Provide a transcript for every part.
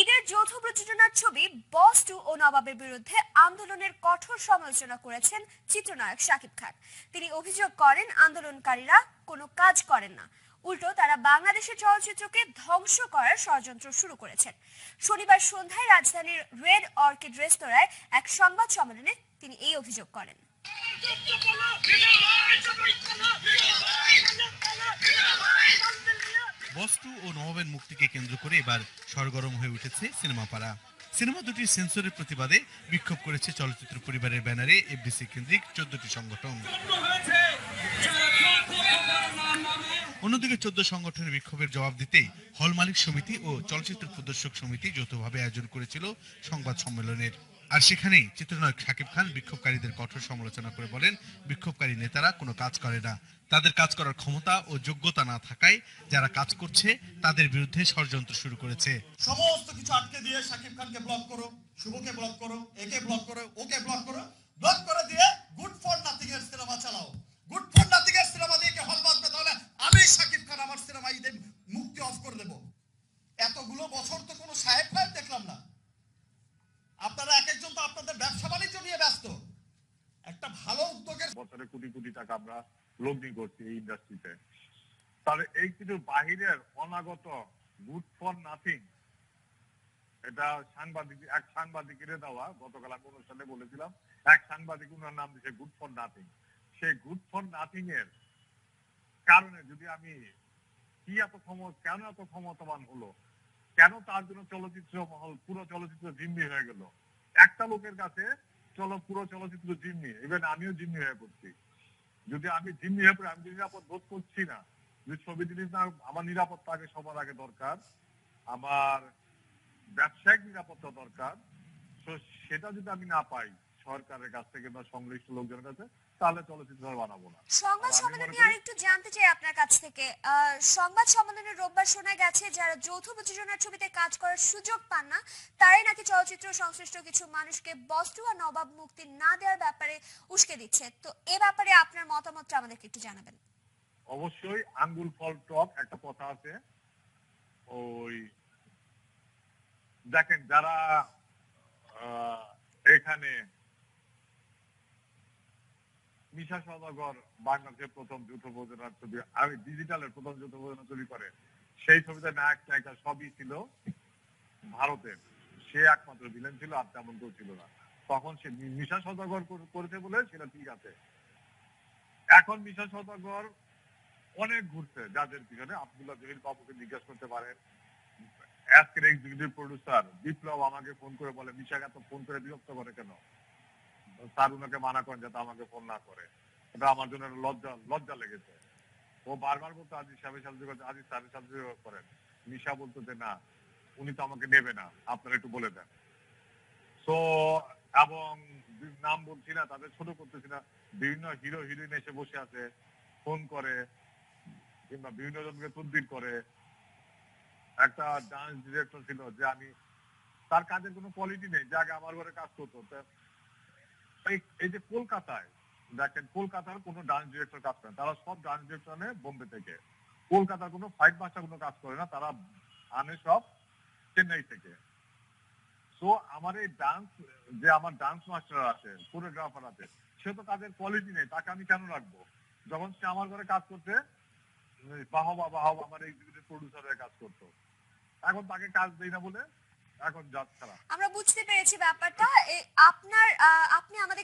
ঈদের যৌথ প্রযোজনার ছবি বস ও নবাবের বিরুদ্ধে আন্দোলনের কঠোর সমালোচনা করেছেন চিত্রনায়ক শাকিব খান। তিনি অভিযোগ করেন, আন্দোলনকারীরা কোনো কাজ করেন না। উল্টো, তারা বাংলাদেশের চলচ্চিত্রকে ধ্বংস করার ষড়যন্ত্র শুরু করেছেন। শনিবার সন্ধ্যায় রাজধানীর রেড অর্কিড রেস্তোরাঁয় এক সংবাদ সম্মেলনে তিনি এই অভিযোগ করেন। নবাবের মুক্তিকে কেন্দ্র করে এবার সরগরম হয়ে উঠেছে সিনেমা পাড়া সিনেমা দুটির সেন্সরের প্রতিবাদে বিক্ষোভ করেছে চলচ্চিত্র পরিবারের ব্যানারে এফডিসি কেন্দ্রিক চোদ্দটি সংগঠন। অন্যদিকে চোদ্দ সংগঠনের বিক্ষোভের জবাব দিতেই হল মালিক সমিতি ও চলচ্চিত্র প্রদর্শক সমিতি যৌথভাবে আয়োজন করেছিল সংবাদ সম্মেলনের। আর সেখানেই চিত্রনায়ক শাকিব খান বিক্ষোভকারীদের কঠোর সমালোচনা করে বলেন, বিক্ষোভকারী নেতারা কোনো কাজ করে না। তাদের কাজ করার ক্ষমতা ও যোগ্যতা না থাকায় যারা কাজ করছে তাদের বিরুদ্ধে ষড়যন্ত্র শুরু করেছে। সমস্ত কিছু আটকে দিয়ে সাকিব খানকে ব্লক করো শুভকে ব্লক করো একে ব্লক করো ওকে ব্লক করো ব্লক করে দিয়ে গুড ফর নাথিং এর সিনেমা চালাও। গুড ফর নাথিং এর সিনেমা দিয়ে কি হল বাঁধবে তাহলে আমি সাকিব খান আমার সিনেমা ঈদে মুক্তি অফ করে দেব। এতগুলো বছর তো কোনো সাহেব ফাহেব দেখলাম না। আপনারা এক একজন তো আপনাদের ব্যবসা বাণিজ্য নিয়ে ব্যস্ত। একটা ভালো উদ্যোগের বছরে কোটি কোটি টাকা আমরা লগ্নি করছি এই ইন্ডাস্ট্রিতে তাহলে এই কিন্তু বাহিরের অনাগত গুড ফর নাথিং এটা সাংবাদিক, এক সাংবাদিকের দেওয়া, গতকাল আমি অনুষ্ঠানে বলেছিলাম, এক সাংবাদিক উনার নাম দিয়েছে গুড ফর নাথিং সেই গুড ফর নাথিং এর কারণে যদি আমি কি এত ক্ষমতা কেন এত ক্ষমতাবান হলো, কেন তার জন্য চলচ্চিত্র মহল, পুরো চলচ্চিত্র জিম্মি হয়ে গেল? একটা লোকের কাছে চলো পুরো চলচ্চিত্র জিম্মি ইভেন আমিও জিম্মি হয়ে পড়ছি। যদি আমি জিম্মি হয়ে পড়ি আমি নিরাপদ বোধ করছি না, যদি ছবি জিনিস না আমার নিরাপত্তা আগে সবার আগে দরকার, আমার ব্যবসায়িক নিরাপত্তা দরকার, তো সেটা যদি আমি না পাই সরকারের কাছ থেকে বা সংশ্লিষ্ট লোকজনের কাছে তাহলে চলচ্চিত্র বানাবো না। সংবাদ সম্মেলনে করি- আরেকটু জানতে চাই আপনার কাছ থেকে। সংবাদ সম্মেলনে রোববার শোনা গেছে যারা যৌথ প্রযোজনার ছবিতে কাজ করার সুযোগ পান না তারাই নাকি চলচ্চিত্র সংশ্লিষ্ট কিছু মানুষকে বস্তু আর নবাব মুক্তি না দেওয়ার ব্যাপারে উস্কে দিচ্ছে। তো এ ব্যাপারে আপনার মতামতটা আমাদেরকে একটু জানাবেন। অবশ্যই আঙ্গুল ফল টক একটা কথা আছে। ওই দেখেন যারা এখানে মিশা সদাগর বাংলাদেশের প্রথম যৌথ প্রযোজনার ছবি, আমি ডিজিটালের প্রথম যৌথ প্রযোজনা ছবি করে, সেই ছবিতে নায়ক নায়িকা সবই ছিল ভারতের। সে একমাত্র ভিলেন ছিল আর তেমন কেউ ছিল না। তখন সে মিশা সদাগর করেছে বলে সেটা ঠিক আছে। এখন মিশা সদাগর অনেক ঘুরছে, যাদের পিছনে আব্দুল্লাহ জহির বাবুকে জিজ্ঞেস করতে পারেন। আজকের এক্সিকিউটিভ প্রডিউসার বিপ্লব আমাকে ফোন করে বলে, মিশাকে এত ফোন করে বিরক্ত করে কেন? স্যার মানা করেন যাতে আমাকে ফোন না করে। এটা আমার জন্য লজ্জা লজ্জা লেগেছে। ও বারবার বলতো, আজিজ সাহেবের সাথে যোগাযোগ আজিজ স্যারের সাথে যোগাযোগ করেন। মিশা বলতো যে, না, উনি তো আমাকে নেবে না। আপনারা একটু বলে দেন। তো এবং নাম বলছি না, তাদের ছোট করতেছি না। বিভিন্ন হিরো হিরোইন এসে বসে আছে ফোন করে, কিংবা বিভিন্ন জনকে তদবির করে। একটা ডান্স ডিরেক্টর ছিল যে, আমি, তার কাজের কোনো কোয়ালিটি নেই। যে আগে আমার ঘরে কাজ করতো। এই- যে কলকাতায়, দেখেন, কলকাতার কোনো ডান্স ডিরেক্টর কাজ করে তারা সব ডান্স ডিরেক্টর আনে বোম্বে থেকে। কলকাতার কোনো ফাইট মাস্টার কোনো কাজ করে না, তারা আনে সব চেন্নাই থেকে। তো আমার এই ডান্স যে আমার ডান্স মাস্টার আছে কোরিওগ্রাফার আছে, সে তো কাজের কোয়ালিটি নেই, তাকে আমি কেন রাখব? যখন সে আমার ঘরে কাজ করতে বাহবা বাহবা, আমার এক্সিকিউটিভ প্রডিউসারের কাজ করতো। এখন তাকে কাজ দেই না বলে, এখন যাচ্ছে আমরা বুঝতে পেরেছি ব্যাপারটা। আপনার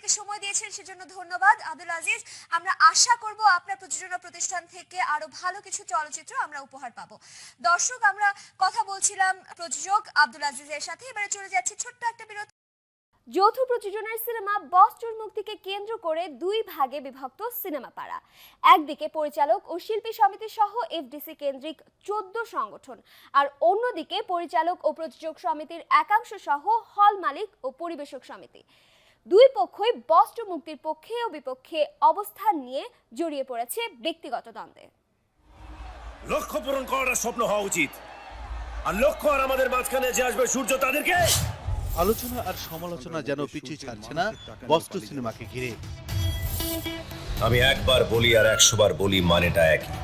আমাদেরকে সময় দিয়েছেন, সেজন্য ধন্যবাদ। আব্দুল আজিজ, আমরা আশা করব আপনার প্রযোজনা প্রতিষ্ঠান থেকে আরও ভালো কিছু চলচ্চিত্র আমরা উপহার পাবো। দর্শক, আমরা কথা বলছিলাম প্রযোজক আব্দুল আজিজের সাথে। এবারে চলে যাচ্ছি ছোট্ট একটা বিরতি। যৌথ প্রযোজনার সিনেমা বস্টুর মুক্তিকে কেন্দ্র করে দুই ভাগে বিভক্ত সিনেমা পাড়া একদিকে পরিচালক ও শিল্পী সমিতি সহ এফডিসি কেন্দ্রিক চোদ্দ সংগঠন, আর অন্যদিকে পরিচালক ও প্রযোজক সমিতির একাংশ সহ হল মালিক ও পরিবেশক সমিতি। দুই পক্ষই বস্ত্র মুক্তির পক্ষে ও বিপক্ষে অবস্থান নিয়ে জড়িয়ে পড়েছে ব্যক্তিগত দ্বন্দ্বে। লক্ষ্য পূরণ করার স্বপ্ন হওয়া উচিত। আর লক্ষ্য আর আমাদের মাঝখানে যে আসবে সূর্য তাদেরকে আলোচনা আর সমালোচনা যেন পিছু ছাড়ছে না বস্ত্র সিনেমাকে ঘিরে। আমি একবার বলি আর একশো বার বলি মানেটা একই।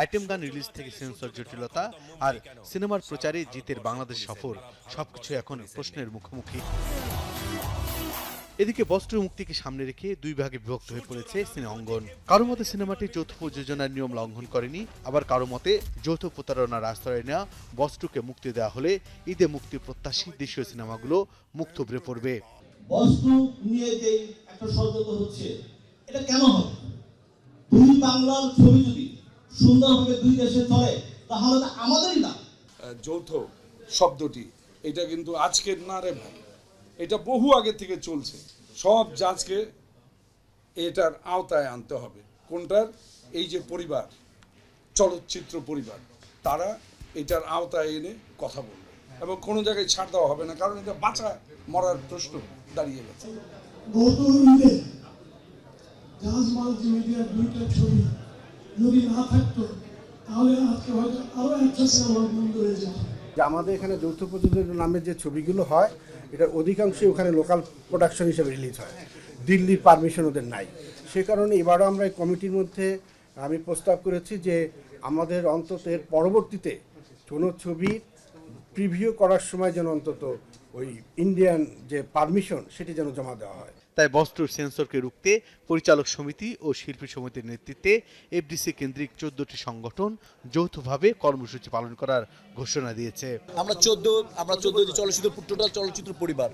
আইটেম গান রিলিজ থেকে সেন্সর জটিলতা আর সিনেমার প্রচারে জিতের বাংলাদেশ সফর সবকিছু এখন প্রশ্নের মুখোমুখি। এদিকে বস্ত্র মুক্তিকে সামনে রেখে দুই ভাগে বিভক্ত হয়ে পড়েছে সিনে অঙ্গন। কারও মতে সিনেমাটি যৌথ প্রযোজনার নিয়ম লঙ্ঘন করেনি আবার কারও মতে যৌথ প্রতারণার আশ্রয় নেওয়া বস্ত্রকে মুক্তি দেওয়া হলে ঈদে মুক্তি প্রত্যাশী দেশীয় সিনেমাগুলো মুখ থুবড়ে পড়বে। বস্তু নিয়ে যে একটা ষড়যন্ত্র হচ্ছে এটা কেন হবে? দুই বাংলার ছবি যদি সুন্দরভাবে দুই দেশে চলে তাহলে আমাদেরই না যৌথ শব্দটি এটা কিন্তু আজকের না রে ভাই। এটা বহু আগে থেকে চলছে। সব জাজকে এটার আওতায় আনতে হবে। কোনটার? এই যে পরিবার চলচ্চিত্র পরিবার তারা এটার আওতায় এনে কথা বলবে এবং কোনো জায়গায় ছাড় দেওয়া হবে না কারণ এটা বাঁচা মরার প্রশ্ন দাঁড়িয়ে গেছে। গত মাল্টিমিডিয়ার দুইটা ছবি যদি না থাকতো তাহলে আজকে হয়তো আরও একটা সিনেমা বন্ধ হয়ে যেত। আমাদের এখানে যৌথ প্রযোজনের নামে যে ছবিগুলো হয় এটা অধিকাংশই ওখানে লোকাল প্রোডাকশন হিসেবে রিলিজ হয়। দিল্লির পারমিশন ওদের নাই। সে কারণে এবারও আমরা এই কমিটির মধ্যে আমি প্রস্তাব করেছি যে আমাদের অন্তত এর পরবর্তীতে কোনো ছবি প্রিভিউ করার সময় যেন অন্তত ওই ইন্ডিয়ান যে পারমিশন সেটি যেন জমা দেওয়া হয়। তাই বস্ত্র সেন্সরকে রুখতে পরিচালক সমিতি ও শিল্পী সমিতির নেতৃত্বে এফডিসি কেন্দ্রিক চোদ্দটি সংগঠন যৌথভাবে কর্মসূচি পালন করার ঘোষণা দিয়েছে। আমরা চোদ্দ আমরা চোদ্দ চলচ্চিত্র, টোটাল চলচ্চিত্র পরিবার।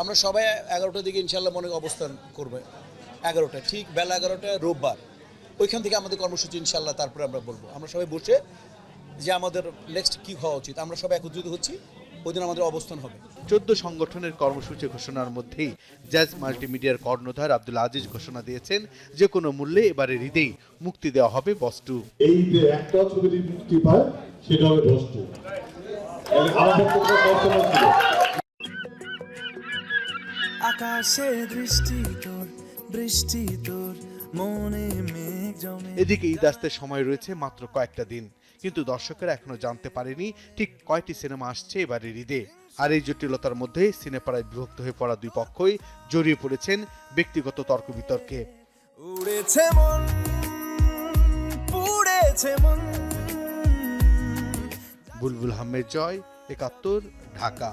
আমরা সবাই এগারোটার দিকে ইনশাল্লাহ মনে অবস্থান করবে। এগারোটা ঠিক বেলা এগারোটা রোববার। ওইখান থেকে আমাদের কর্মসূচি ইনশাল্লাহ তারপরে আমরা বলব। আমরা সবাই বসে যে আমাদের নেক্সট কি হওয়া উচিত, আমরা সবাই একত্রিত হচ্ছি। ওই আমাদের অবস্থান হবে। চোদ্দ সংগঠনের কর্মসূচি ঘোষণার মধ্যেই জ্যাজ মাল্টিমিডিয়ার কর্ণধার আব্দুল আজিজ ঘোষণা দিয়েছেন যে কোনো মূল্যে এবারের ঈদেই মুক্তি দেওয়া হবে বস্তু। এই যে একটা ছবি মুক্তি পায় সেটা হবে বস্তু। আকাশে দৃষ্টি তোর বৃষ্টি তোর মনে মেঘ জমে। এদিকে ঈদ আসতে সময় রয়েছে মাত্র কয়েকটা দিন। কিন্তু দর্শকেরা এখনও জানতে পারেনি ঠিক কয়টি সিনেমা আসছে এবারের ঈদে। আর এই জটিলতার মধ্যে সিনেপাড়ায় বিভক্ত হয়ে পড়া দুই পক্ষই জড়িয়ে পড়েছেন ব্যক্তিগত তর্ক বিতর্কে উড়েছে মন পুড়েছে মন। বুলবুল আহমেদ জয় একাত্তর ঢাকা।